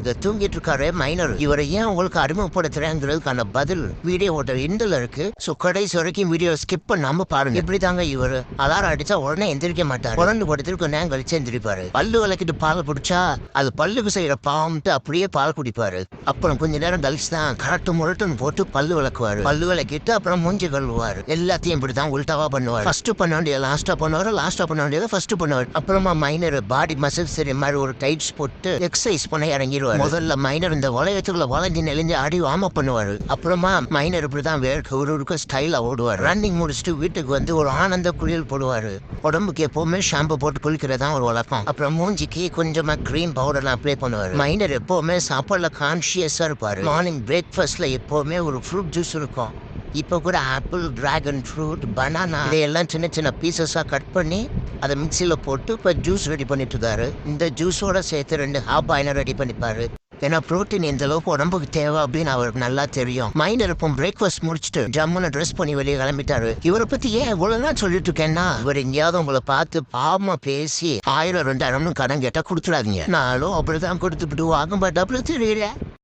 இதை தூங்கிட்டு இருக்காரு மைனர் இவரை ஏன் உங்களுக்கு அறிமுகப்படுத்துறேங்கிறதுக்கான பதில் வீடியோவோட இண்டில் இருக்கு. சோ கடைசி வரைக்கும் வீடியோ ஸ்கிப் பண்ணாம பாருங்க. இப்படி தாங்க இவரு அலாரம் அடிச்சா உடனே எந்திரிக்க மாட்டார். உடனே படுத்துட்டு நேரம் கழிச்சு எந்திரிப்பாரு. பல்லு விளக்கிட்டு பால் பிடிச்சா அது பல்லுக்கு செய்யற பாவம்ட்டு அப்படியே பால் குடிப்பாரு. அப்புறம் கொஞ்ச நேரம் கழிச்சு தான் கரெக்ட் முரட்டுன்னு போட்டு பல்லு விளக்குவாரு. பல்லு விளக்கிட்டு அப்புறம் மூஞ்சி கழுவாரு எல்லாத்தையும் இப்படி தான் உல்டாவா பண்ணுவார். ஃபர்ஸ்ட் பண்ண வேண்டியது லாஸ்டா பண்ணுவாரு லாஸ்டா பண்ண வேண்டியது ஃபர்ஸ்ட் பண்ணுவார் அப்புறமா மைனர் பாடி மசில்ஸ் மாதிரி ஒரு டைட்ஸ் போட்டு எக்ஸசைஸ் பண்ண இறங்கிடுவார் முதல்ல மைனர் இந்த வளையத்துக்குள்ள வளைஞ்சு நெளிஞ்சு அடி வாம பண்ணுவாரு. அப்புறமா மைனர் இப்படிதான் வேர்க்க ஒரு இருக்க ஸ்டைலா ஓடுவார். ரன்னிங் முடிச்சுட்டு வீட்டுக்கு வந்து ஒரு ஆனந்த குளியல் போடுவாரு. உடம்புக்கு எப்பவுமே ஷாம்பு போட்டு குளிக்கிறதா ஒரு வழக்கம். அப்புறம் மூஞ்சிக்கு கொஞ்சமா க்ரீம் பவுடர்லாம் அப்ளை பண்ணுவாரு. மைனர் எப்பவுமே சாப்பாடுல கான்சியஸா இருப்பாரு. மார்னிங் பிரேக்ஃபாஸ்ட்ல எப்பவுமே ஒரு ஃப்ரூட் ஜூஸ் இருக்கும். இப்போ கூட ஆப்பிள் டிராகன் ஃப்ரூட் பனானா இதையெல்லாம் சின்ன சின்ன பீசஸாக கட் பண்ணி அதை மிக்சியில் போட்டு இப்போ ஜூஸ் ரெடி பண்ணிட்டு இருக்காரு. இந்த ஜூஸோட சேர்த்து ரெண்டு ஹாப் ஆயினர் ரெடி பண்ணிப்பாரு. ஏன்னா ப்ரோட்டீன் எந்த அளவுக்கு உடம்புக்கு தேவை அப்படின்னு அவருக்கு நல்லா தெரியும். மைண்ட் இருக்கும் பிரேக்ஃபாஸ்ட் முடிச்சுட்டு ஜம்முன்னு ட்ரெஸ் பண்ணி வெளியே கிளம்பிட்டாரு. இவரை பத்தி ஏன் இவ்வளவு நாள் சொல்லிட்டு இருக்கேன்னா இவர் எங்கேயாவது உங்களை பார்த்து பாவமா பேசி ஆயிரம் ரெண்டாயிரம்னு கடன் கேட்டா கொடுத்துடாதீங்க. நானும் அப்படிதான் கொடுத்துட்டு வாங்க பட் அப்படி தெரியல